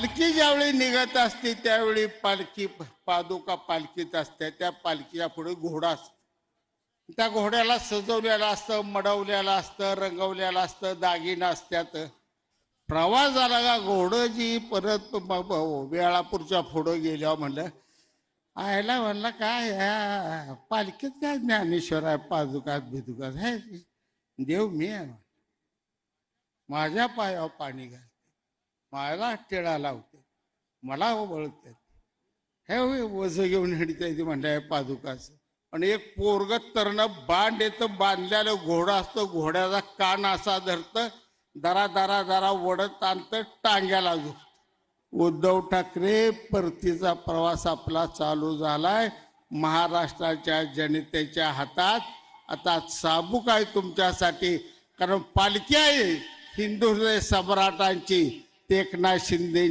पालखी ज्यावेळी निघत असते त्यावेळी पालखी पादुका पालखीत असते. त्या पालखीच्या पुढे घोडा असतो. त्या घोड्याला सजवलेलं असतं मडवलेलं असतं रंगवलेलं असतं दागिना असत्यात प्रवास झाला का घोडं जी परत वेळापूरच्या पुढं गेल्यावर म्हणलं आयला म्हणलं काय ह्या पालखीत काय ज्ञानेश्वर आहे पादुकात बिदुकात हे देव मी आहे माझ्या पायावर पाणी घाल. मला टिळा लावते. मला ओळखते हे होय वज घेऊन हिडते ती म्हणलं पादुकाचं. आणि एक पोरग तरण बांड येतं बांधलेलं घोडा असतं घोड्याचा कान असा धरतं दरा दरा दरा वडत आणतं टांग्याला झोपत उद्धव ठाकरे परतीचा प्रवास आपला चालू झालाय. महाराष्ट्राच्या जनतेच्या हातात. आता साबूक आहे तुमच्यासाठी कारण पालखी आहे हिंदू सम्राटांची. एकनाथ शिंदे